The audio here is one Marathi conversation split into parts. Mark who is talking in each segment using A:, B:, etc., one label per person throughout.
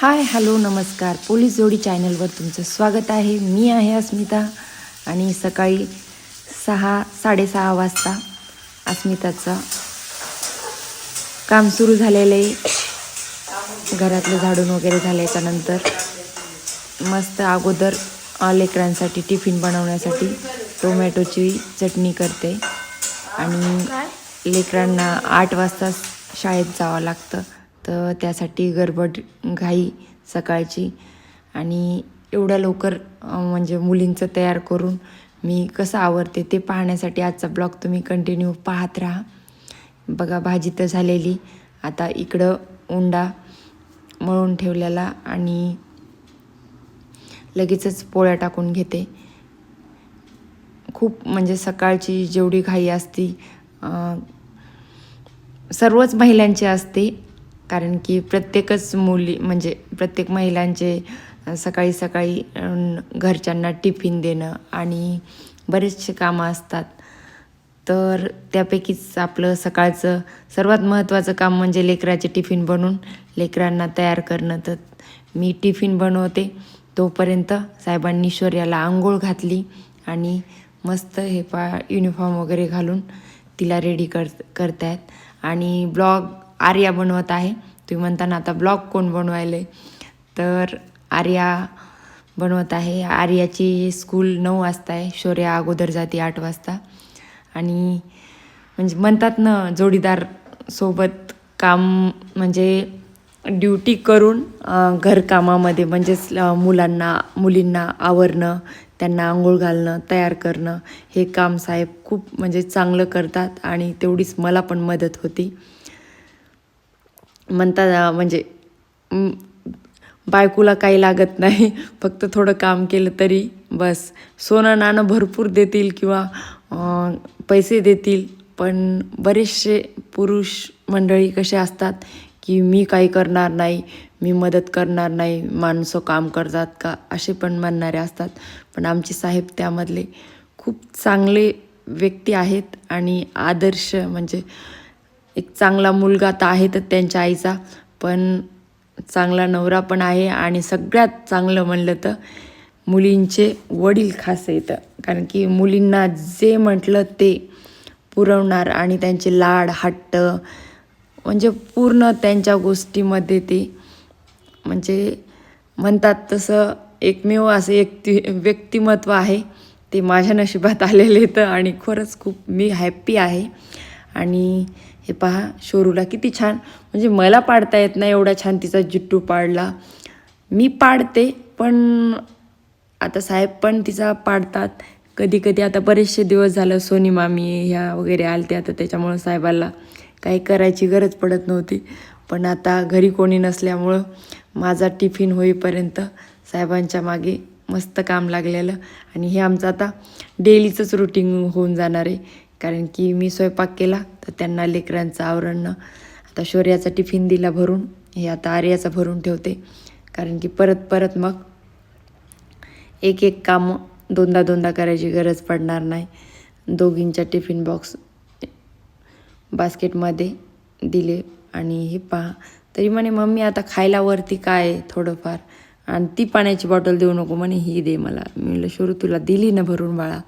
A: हाय हॅलो नमस्कार. पोलीस जोडी चॅनलवर तुमचं स्वागत आहे. मी आहे अस्मिता आणि सकाळी सहा साडेसहा वाजता अस्मिताचं काम सुरू झालेलं आहे. घरातलं झाडून वगैरे झाल्याच्यानंतर मस्त अगोदर लेकरांसाठी टिफिन बनवण्यासाठी टोमॅटोची चटणी करते. आणि लेकरांना आठ वाजता शाळेत जावं लागतं. तर त्यासाठी गडबड घाई सकाळची. आणि एवढ्या लवकर म्हणजे मुलींचं तयार करून मी कसं आवडते ते पाहण्यासाठी आजचा ब्लॉग तुम्ही कंटिन्यू पाहत राहा. बघा भाजी तर झालेली. आता इकडं उंडा मळून ठेवलेला आणि लगेचच पोळ्या टाकून घेते. खूप म्हणजे सकाळची जेवढी घाई असती सर्वच महिलांची असते. कारण की प्रत्येकच मुली म्हणजे प्रत्येक महिलांचे सकाळी सकाळी घरच्यांना टिफिन देणं आणि बरेचसे कामं असतात. तर त्यापैकीच आपलं सकाळचं सर्वात महत्त्वाचं काम म्हणजे लेकराचे टिफिन बनवून लेकरांना तयार करणं. तर मी टिफिन बनवते. तोपर्यंत साहेबांनी शौर्याला आंघोळ घातली आणि मस्त हे पा युनिफॉर्म वगैरे घालून तिला रेडी कर करतायत. आणि ब्लॉग आर्या बनवत आहे. तुम्ही म्हणता ना आता ब्लॉग कोण बनवायले तर आर्या बनवत आहे. आर्याची स्कूल नऊ वाजता आहे. शौर्या अगोदर जाते आठ वाजता. आणि म्हणजे म्हणतात ना जोडीदार सोबत काम म्हणजे ड्युटी करून घरकामामध्ये म्हणजेच मुलांना मुलींना आवरणं त्यांना आंघोळ घालणं तयार करणं हे काम साहेब खूप म्हणजे चांगलं करतात. आणि तेवढीच मला पण मदत होती. म्हणतात म्हणजे बायकोला काही लागत नाही. फक्त थोडं काम केलं तरी बस. सोनं नाणं भरपूर देतील किंवा पैसे देतील पण बरेचसे पुरुष मंडळी कसे असतात की मी काही करणार नाही मी मदत करणार नाही माणसं काम करतात का असे पण म्हणणारे असतात. पण आमचे साहेब त्यामधले खूप चांगले व्यक्ती आहेत आणि आदर्श म्हणजे एक चांगला मुलगा तर आहेतच त्यांच्या आईचा पण चांगला नवरा पण आहे आणि सगळ्यात चांगलं म्हणलं तर मुलींचे वडील खास येतं कारण की मुलींना जे म्हटलं ते पुरवणार आणि त्यांचे लाड हट्ट म्हणजे पूर्ण त्यांच्या गोष्टीमध्ये ते म्हणजे म्हणतात तसं एकमेव असं एक व्यक्तिमत्व आहे. ते माझ्या नशिबात आलेले तर आणि खरंच खूप मी हॅप्पी आहे. आणि हे पहा शोरूला किती छान. म्हणजे मला पाडता येत नाही एवढा छान तिचा जिट्टू पाडला. मी पाडते पण आता साहेब पण तिचा पाडतात. कधी कधी आता बरेचसे दिवस झालं सोनी मामी ह्या वगैरे आलते आता त्याच्यामुळं साहेबाला काही करायची गरज पडत नव्हती. पण आता घरी कोणी नसल्यामुळं माझा टिफिन होईपर्यंत साहेबांच्या मागे मस्त काम लागलेलं. आणि हे आमचं आता डेलीचंच रुटीन होऊन जाणार आहे. कारण की मी स्वयंपाक केला तर त्यांना लेकरांचं आवरणं आता शौर्याचा टिफिन दिला भरून हे आता आर्याचा भरून ठेवते. कारण की परत परत मग एक एक काम दोनदा दोनदा करायची गरज पडणार नाही. दोघींच्या टिफिन बॉक्स बास्केटमध्ये दिले आणि हे पहा. तरी म्हणे मम्मी आता खायला वरती काय आहे थोडंफार? आणि ती पाण्याची बॉटल देऊ नको म्हणे ही दे मला. मी म्हणलं शोरू तुला दिली ना भरून बाळा.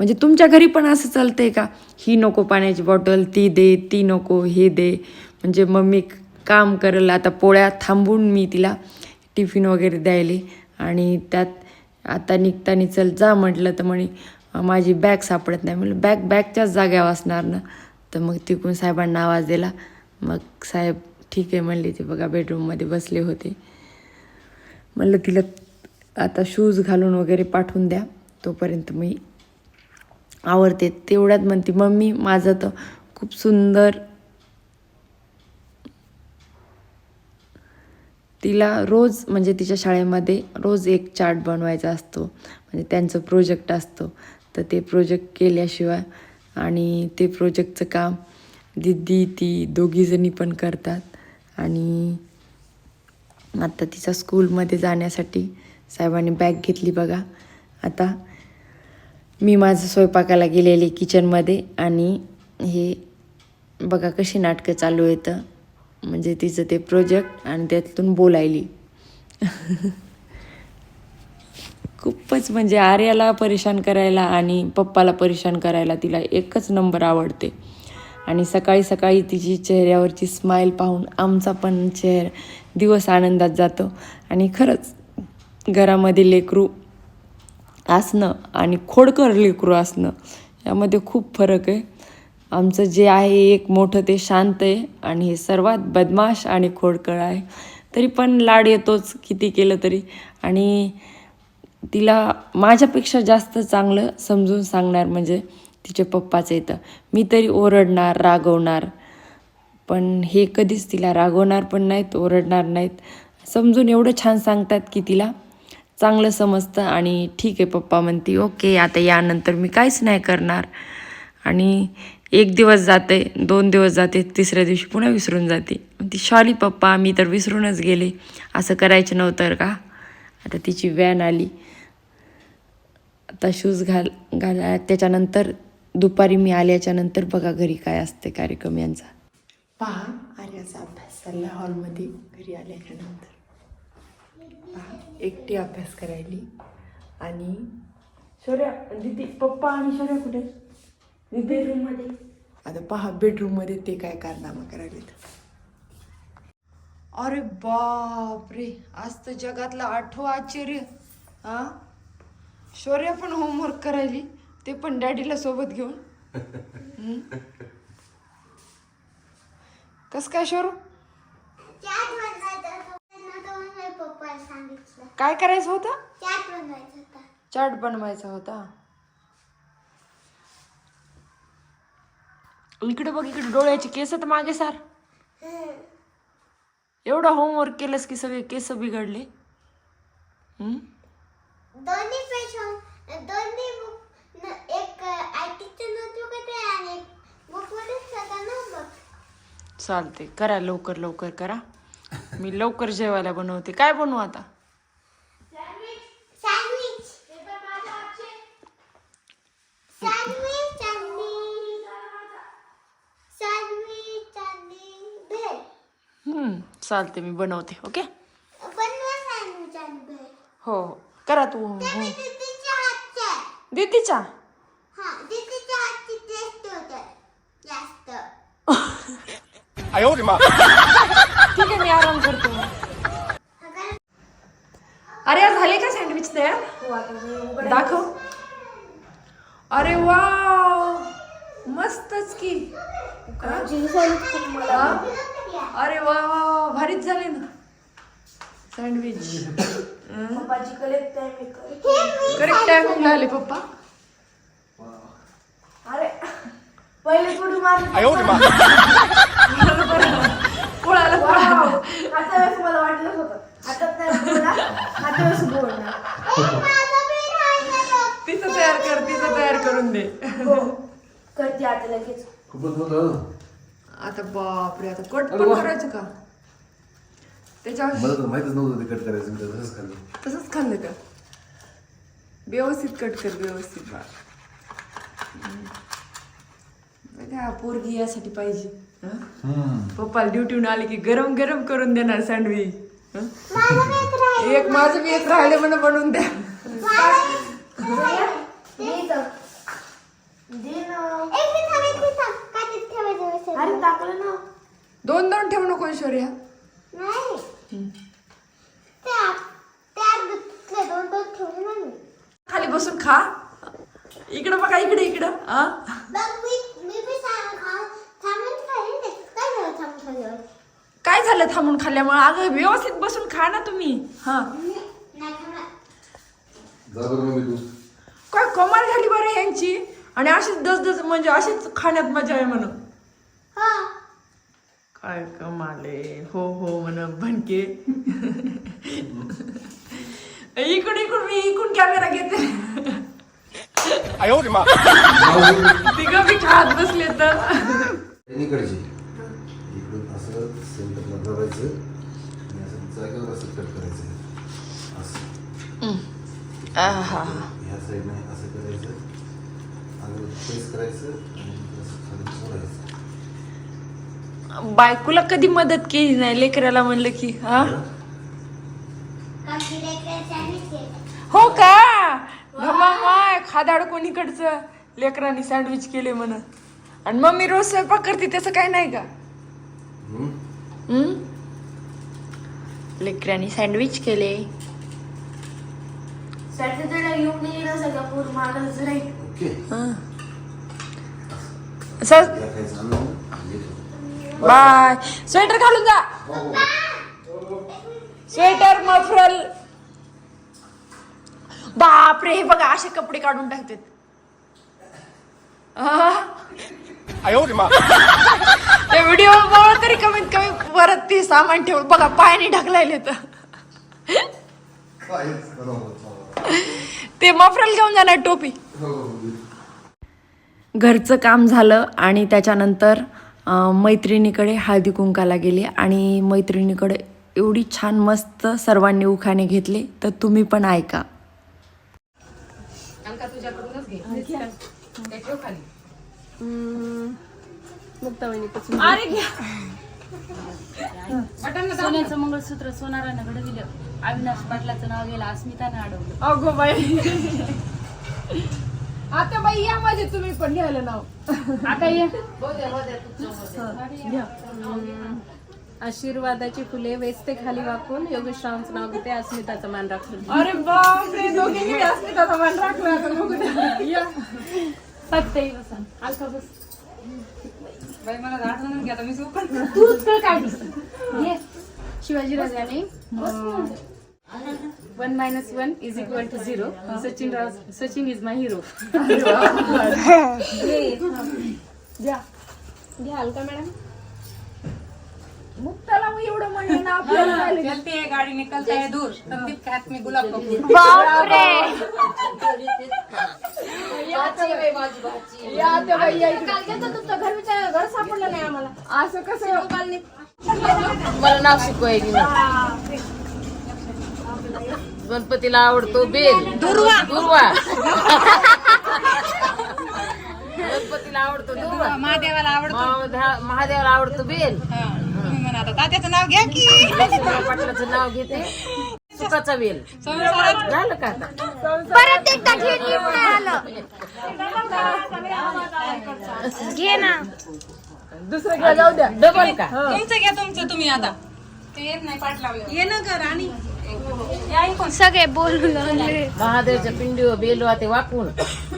A: म्हणजे तुमच्या घरी पण असं चालतं आहे का? ही नको पाण्याची बॉटल ती दे ती नको हे दे. म्हणजे मम्मी काम करेल आता पोळ्या थांबून मी तिला टिफिन वगैरे द्यायले. आणि त्यात आता निघतानी चल जा म्हटलं तर म्हणे माझी बॅग सापडत नाही. म्हणलं बॅग बॅगच्याच जाग्यावर असणार ना? तर मग तिकडून साहेबांना आवाज दिला. मग साहेब ठीक आहे म्हणले ते बघा बेडरूममध्ये बसले होते. म्हणलं तिला आता शूज घालून वगैरे पाठवून द्या. तोपर्यंत मी आवडते. तेवढ्यात म्हणते मम्मी माझं तर खूप सुंदर. तिला रोज म्हणजे तिच्या शाळेमध्ये रोज एक चार्ट बनवायचा असतो. म्हणजे त्यांचं प्रोजेक्ट असतो. तर ते प्रोजेक्ट केल्याशिवाय आणि ते प्रोजेक्टचं काम दिदी ती दोघीजणी पण करतात. आणि आता तिचा स्कूलमध्ये जाण्यासाठी साहेबांनी बॅग घेतली बघा. आता मी माझं स्वयंपाकाला गेलेले किचनमध्ये आणि हे बघा कशी नाटकं चालू येतं. म्हणजे तिचं ते प्रोजेक्ट आणि त्यातून बोलायली. खूपच म्हणजे आर्याला परेशान करायला आणि पप्पाला परेशान करायला तिला एकच नंबर आवडते. आणि सकाळी सकाळी तिची चेहऱ्यावरची स्माईल पाहून आमचा पण चेहरा दिवस आनंदात जातो. आणि खरंच घरामध्ये लेकरू असणं आणि खोडकर लेकरू असणं यामध्ये खूप फरक आहे. आमचं जे आहे एक मोठं ते शांत आहे आणि हे सर्वात बदमाश आणि खोडकळ आहे. तरी पण लाड येतोच किती केलं तरी. आणि तिला माझ्यापेक्षा जास्त चांगलं समजून सांगणार म्हणजे तिचे पप्पाचं येतं मी तरी ओरडणार रागवणार पण हे कधीच तिला रागवणार पण नाहीत ओरडणार नाहीत. समजून एवढं छान सांगतात की तिला चांगलं समजतं आणि ठीक आहे पप्पा म्हणते ओके आता यानंतर मी काहीच नाही करणार. आणि एक दिवस जाते दोन दिवस जाते तिसऱ्या दिवशी पुन्हा विसरून जाते. ती शॉली पप्पा मी तर विसरूनच गेले. असं करायचं नव्हतं का? आता तिची व्हॅन आली. आता शूज घाल घाला. त्याच्यानंतर दुपारी मी आल्याच्यानंतर बघा घरी काय असते कार्यक्रम यांचा. पहा आर्याचा अभ्यास चालला हॉलमध्ये घरी आल्याच्यानंतर पहा एकटी अभ्यास करायली. आणि शौर्या दिदी पप्पा आणि शौर्या कुठे? बेडरूममध्ये आता पहा बेडरूममध्ये ते काय कारनामा करायलेत. अरे बाप रे आज तर जगातला आठवं आश्चर्य. हा? शौर्य पण होमवर्क करायली ते पण डॅडीला सोबत घेऊन. कस काय शोरू
B: चाट बनवायचा होता तो माझ्या पप्पाला सांगितलं.
A: काय करायचं होतं?
B: चाट बनवायचा होता.
A: चाट बनवायचा होता. इकडे बघ इकडे डोळ्याचे केस तर मागे सार. एवढं होमवर्क केलंस की सगळे केस बिघडले. हम्म?
B: दोन्ही पेज होम दोन्ही बुक एक आयटीचं नोटबुक होते आणि एक बुकमध्ये सगळं नोटबुक
A: चालते करा लवकर लवकर करा. मी लवकर जेवायला बनवते. काय बनवू आता?
B: सँडविच सँडविच आणि सँडविच आणि भेळ
A: हम्म, चालते मी बनवते ओके? हो हो. करा तू हो
B: आहे.
A: दीदीच्या?
B: हा तिच्या
A: ठीक आहे मी आराम करतो अरे झाले का सँडविच तयार? दाखव. अरे वा मस्तच की. अरे वा भारीच झाले ना. सँडविच करेक्ट टायमिंग आले पप्पा?
C: अरे पहिले कुठून
A: पोळाला पोळाला.
D: आता वेळेस मला वाटलंच होतं. आता नाही बोलणार. आता वेळेस
B: बी.
A: तिचं तयार कर तिचं तयार करून दे.
D: हो. करते आता लगेच.
E: खूपच होतं.
A: आता बापरे आता कट पण करायचं का? त्याच्यावर
E: मला तर माहितच नव्हतं ते कट करायचं मी तसंच खाल्लं.
A: तसंच खाल्लं का? व्यवस्थित कट कर व्यवस्थित. बघा पोरगी यासाठी पाहिजे. पप्पा ड्युटीहून आले की गरम गरम करून देणार सँडविच
B: एक
A: माझं मी एक राहिले म्हणून बनवून द्या. दोन दोन ठेवू नको
B: ऐश्वर्या.
A: खाली बसून खा. इकडं बघा इकडे इकडं हा
B: बघ, मी- मी बी सा- खा- थांबून खाईन ते. काय झालं थांबून खाल्ल्यावर?
A: काय झालं थांबून खाल्ल्यामुळे? अगं व्यवस्थित बसून खा ना तुम्ही. हा. काय कमाल झाली बरं यांची? आणि अशीच दस म्हणजे अशीच खाण्यात मजा आहे म्हणून. काय कमाले हो हो म्हण भनके इकडून इकडून मी इकडून कॅमेरा घेते. तिघ मी खात बसले तर.
E: धरायचं आणि असं जागेवर असं कट करायचं. असं. ह्या साईडने असं करायचं. आणि प्रेस करायचं आणि असं खाली सोडायचं.
A: बायकोला कधी मदत केली नाही? लेकराला म्हणलं की हा? हो? का? खादाड कोणीकडचं? लेकरांनी सँडविच केले म्हण आणि मम्मी रोज स्वयंपाक करते त्याचं काय नाही का? लेकरांनी सँडविच केले.
D: सॅटर्डेला येऊन येईल सगळं राहील
A: असं?
E: हे.
A: बाय. स्वेटर घालून जा.
E: हो, हो.
A: स्वेटर मफरल बापरे हे बघा असे कपडे काढून टाकतात. ते व्हिडिओ बघा तरी कमीत कमी परत ती सामान ठेवून बघा पायाने ढकलायले तर. ते मफरल घेऊन जाणार टोपी. घरचं काम झालं आणि त्याच्यानंतर मैत्रिणीकडे हळदी कुंकाला गेले आणि मैत्रिणीकडे एवढी छान मस्त सर्वांनी उखाणे घेतले तर तुम्ही पण ऐका. तुझ्याकडूनच घे.
F: सोन्याचं मंगळसूत्र सोनारानं घडविलं. अविनाश पाटलाचं नाव गेलं अस्मितानं अडवलं.
A: अगो बाई. आता बाई या माझे तुम्ही पण घ्यायला नाव.
F: आता ये. आशीर्वादाची फुले वेचते खाली वाकून. योगेश रावांचं नाव घेते अस्मिताचं मान राखून.
A: अरे बापरे दोघींनी असते त्याचा मान राखला
F: सत्य बसा अलका बस. बाई मला तूच तर काढ ये. शिवाजीराजाने one minus one is equal to zero Sachin Rao Sachin is my hero घ्या घ्या अलका मॅडम.
A: मुक्ताला मग एवढं म्हणलं ना आपल्याला काय
G: चलती है गाड़ी निकलता है दूर हाथ में गुलाब का फूल
A: त्या बाई या इकडे.
D: तुमचं घर विचार घर सापडलं नाही आम्हाला.
A: असं कसं?
H: मला नाव शिकवायची गणपतीला आवडतो बेल. दुर्वा. दुर्वा. गणपतीला आवडतो दुर्वा.
G: महादेवाला आवडतो.
H: महादेवा- महादेवाला आवडतो बेल.
G: तुम्ही म्हणा आता तात्याचं नाव घ्या की.
H: पाटलाचं नाव घेते. सुखाचा बेल झालं का आता?
B: परत एकदा आलं घे ना.
A: दुसरं घ्या जाऊ द्या.
H: डबल का?
G: तुमचं घ्या तुमचं तुम्ही आता. ते येत नाही पाठ लावलं. ये ना कर आणि
B: सगळे बोलून लागले.
H: महादेवाच्या पिंडीवर बेल वाते वाकून.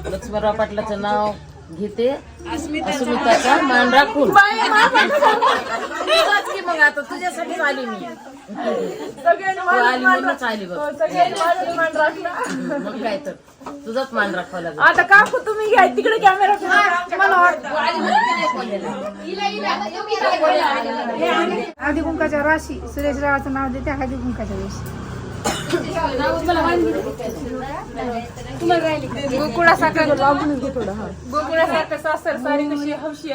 H: लक्ष्मणराव पाटलाचं नाव घेते. अस्मिताचा मान राखून. तुझाच की मग आता तुझ्यासाठीच आली मी. तू आली
A: मान
H: म्हणूनच आली बघ.
A: राखला.
H: मग काय तर. तुझाच मान राखावा लागेल.
A: आता काकू तुम्ही घ्या तिकडे कॅमेरा
D: हळदी कुंकाच्या राशी सुरेश रावाचं नाव देते हळदी कुंकाच्या दिवशी
G: गोकुळासारखं गोकुळासारखं सासर सारी कशी हौशी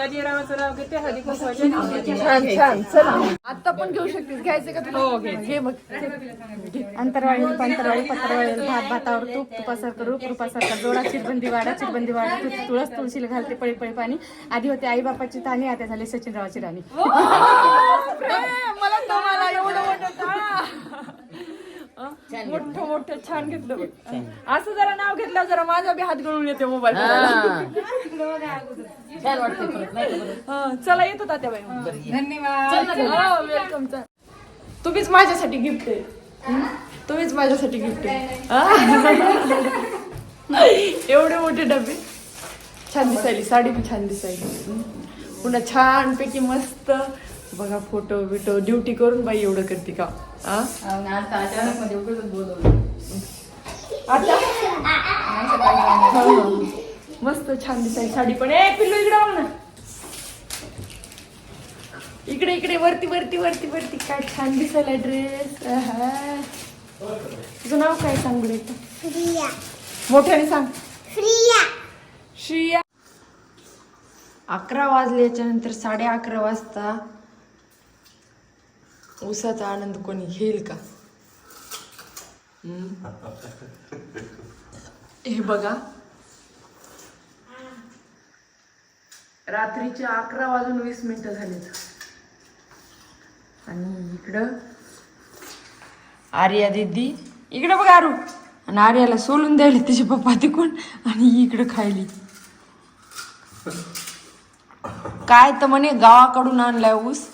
G: घेते
A: छान छान चला आता पण घेऊ शकतेस घ्यायचं का हो घे मग
F: अंतरवाळी अंतरवाळी पत्रवाळी भात भातावर तूप तुपासारखं रूप रूपासारखा जोडा चिरबंदी वाडा चिरबंदी वाडा तू तुळस तुळशीला घालते पळी पळी पाणी आधी होते आई बापाची ताणी आता झाली सचिनरावाची राणी
A: मला तो मला एवढं मोठं टाळा. अं? मोठं मोठं छान घेतलं बघ असं जरा नाव घेतलं जरा माझा बी हात गळून येते मोबाईल
H: हा. छान वाटते परत नाही का बरं?
A: चला येतो तात्याबाई मग.
G: धन्यवाद
A: हो, वेलकम चा तुम्हीच माझ्यासाठी गिफ्ट आहे हं? तुम्हीच माझ्यासाठी गिफ्ट आहे हा? एवढे मोठे डबे छान दिसायली साडी पण छान दिसायली हं? पुन्हा छान पैकी मस्त बघा फोटो बिटो ड्युटी करून बाई एवढं करते का? आता. मस्त छान दिसायली साडी पण. ए पिल्लू इकडे बघ ना. इकडे इकडे वरती वरती वरती वरती. काय छान दिसायला ड्रेस तुझं नाव काय सांग बरं मोठ्याने सांग.
B: फ्रिया
A: श्रिया. अकरा वाजल्याच्या नंतर साडे अकरा वाजता उसाचा आनंद कोणी घेईल का? हे बघा. रात्रीचे अकरा वाजून वीस मिनिटं झालेत. आणि इकडं आर्या दिदी. इकडं बघ आरू. आणि आर्याला सोलून द्यायला तिचे पप्पा तिकून आणि इकडं खायली. काय तर म्हणे गावाकडून आणलाय ऊस.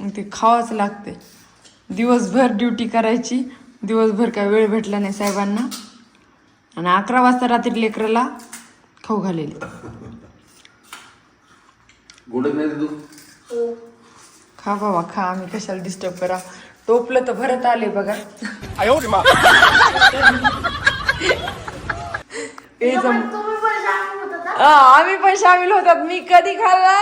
A: मग ते खावाच लागते. दिवसभर ड्युटी करायची दिवसभर काय वेळ भेटला नाही साहेबांना. आणि अकरा वाजता रात्री लेकराला खाऊ घालेली. खा बाबा खा. आम्ही कशाला डिस्टर्ब करा टोपलं तर भरत आले बघा. आम्ही पण सामील होतात. मी कधी खाल्ला?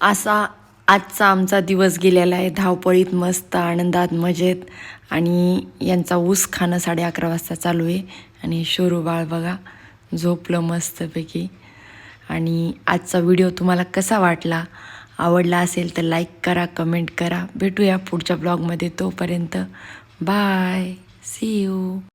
A: असा आजचा आमचा दिवस गेलेला आहे. धावपळीत मस्त आनंदात मजेत. आणि यांचा ऊस खाणं साडे अकरा वाजता चालू आहे. आणि शोरू बाळ बघा झोपलं मस्तपैकी. आणि आजचा व्हिडिओ तुम्हाला कसा वाटला आवडला असेल तर लाईक करा कमेंट करा. भेटूया पुढच्या ब्लॉगमध्ये तोपर्यंत. बाय. C you